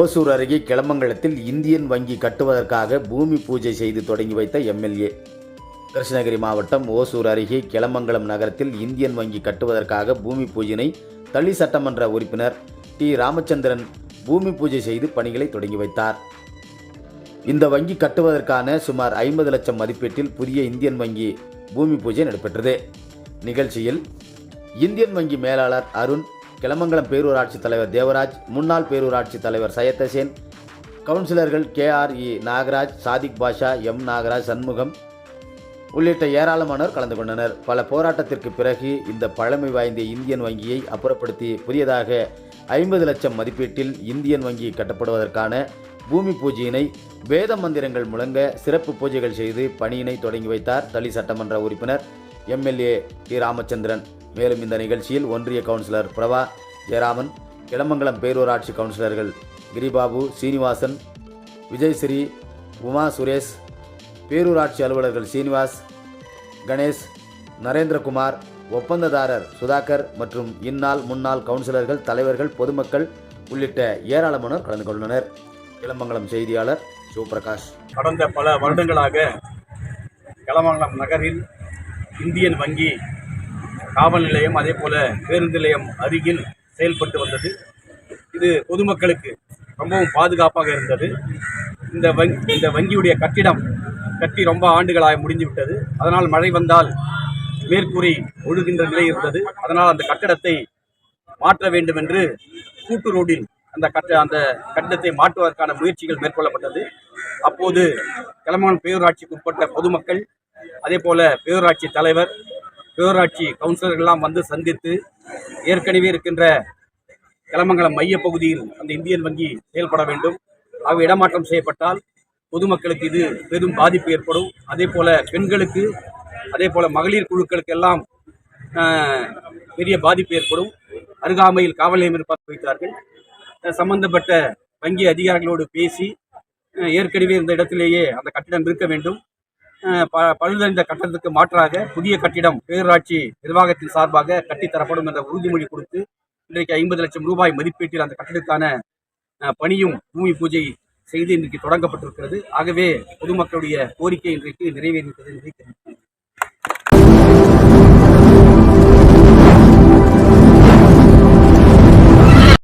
ஓசூர் அருகே கிளமங்கலத்தில் இந்தியன் வங்கி கட்டுவதற்காக பூமி பூஜை செய்து தொடங்கி வைத்த எம்எல்ஏ. கிருஷ்ணகிரி மாவட்டம் ஓசூர் அருகே கிளமங்கலம் நகரத்தில் இந்தியன் வங்கி கட்டுவதற்காக பூமி பூஜையினை தள்ளி சட்டமன்ற உறுப்பினர் டி. ராமச்சந்திரன் பூமி பூஜை செய்து பணிகளை தொடங்கி வைத்தார். இந்த வங்கி கட்டுவதற்கான சுமார் ஐம்பது லட்சம் மதிப்பீட்டில் புதிய இந்தியன் வங்கி பூமி பூஜை நடைபெற்றது. நிகழ்ச்சியில் இந்தியன் வங்கி மேலாளர் அருண் கிளமங்கலம் பேரூராட்சி தலைவர் தேவராஜ் முன்னாள் பேரூராட்சி தலைவர் சையத்தசேன் கவுன்சிலர்கள் K R E Nagaraj Sadiq Basha M Nagaraj Shanmugam உள்ளிட்ட ஏராளமானோர் கலந்து கொண்டனர். பல போராட்டத்திற்கு பிறகு இந்த பழமை வாய்ந்த இந்தியன் வங்கியை அப்புறப்படுத்தி புதியதாக ஐம்பது லட்சம் மதிப்பீட்டில் இந்தியன் வங்கி கட்டப்படுவதற்கான பூமி பூஜையினை வேத மந்திரங்கள் முழங்க சிறப்பு பூஜைகள் செய்து பணியினை தொடங்கி வைத்தார் தளி சட்டமன்ற உறுப்பினர் எம்எல்ஏ டி ராமச்சந்திரன். மேலும் இந்த நிகழ்ச்சியில் ஒன்றிய கவுன்சிலர் பிரபா ஜெயராமன் கிளமங்கலம் பேரூராட்சி கவுன்சிலர்கள் கிரிபாபு சீனிவாசன் விஜய்ஸ்ரீ உமா சுரேஷ் பேரூராட்சி அலுவலர்கள் சீனிவாஸ் கணேஷ் நரேந்திரகுமார் ஒப்பந்ததாரர் சுதாகர் மற்றும் இந்நாள் முன்னாள் கவுன்சிலர்கள் தலைவர்கள் பொதுமக்கள் உள்ளிட்ட ஏராளமானோர் கலந்து கொண்டனர். கிளமங்கலம் செய்தியாளர் சிவபிரகாஷ். கடந்த பல வருடங்களாக களமங்கலம் நகரில் இந்தியன் வங்கி காவல் நிலையம் அதே போல பேருந்து நிலையம் அருகில் செயல்பட்டு வந்தது. இது பொதுமக்களுக்கு ரொம்பவும் பாதுகாப்பாக இருந்தது. இந்த வங்கி இந்த வங்கியுடைய கட்டிடம் கட்டி ரொம்ப ஆண்டுகளாக முடிந்து விட்டது அதனால் மழை வந்தால் மேற்கூரை ஒழுகின்ற நிலை இருந்தது. அதனால் அந்த கட்டடத்தை மாற்ற வேண்டும் என்று கூட்டு ரோடில் அந்த கட்ட அந்த கட்டிடத்தை மாற்றுவதற்கான முயற்சிகள் மேற்கொள்ளப்பட்டது. அப்போது கிளம்பன் பேரூராட்சிக்கு உட்பட்ட பொதுமக்கள் அதே போல் பேரூராட்சி தலைவர் பேரூராட்சி கவுன்சிலர்கள்லாம் வந்து சந்தித்து ஏற்கனவே இருக்கின்ற கிளமங்கலம் மையப்பகுதியில் அந்த இந்தியன் வங்கி செயல்பட வேண்டும். அவை இடமாற்றம் செய்யப்பட்டால் பொதுமக்களுக்கு இது பெரும் பாதிப்பு ஏற்படும். அதே போல் பெண்களுக்கு அதே போல் மகளிர் குழுக்களுக்கு எல்லாம் பெரிய பாதிப்பு ஏற்படும். அருகாமையில் காவல் நிலையம் இருப்பார் வைத்தார்கள். சம்பந்தப்பட்ட வங்கி அதிகாரிகளோடு பேசி ஏற்கனவே இந்த இடத்திலேயே அந்த கட்டிடம் இருக்க வேண்டும். ப- பழுதடைந்த கட்டடத்துக்கு மாற்றாக புதிய கட்டிடம் பேரூராட்சி நிர்வாகத்தின் சார்பாக கட்டித்தரப்படும் என்ற உறுதிமொழி கொடுத்து இன்றைக்கு ஐம்பது லட்சம் ரூபாய் மதிப்பீட்டில் அந்த கட்டிடத்துக்கான பணியும் பூமி பூஜை செய்து இன்றைக்கு தொடங்கப்பட்டிருக்கிறது. ஆகவே பொதுமக்களுடைய கோரிக்கை இன்றைக்கு நிறைவேறியிருக்கிறது என்று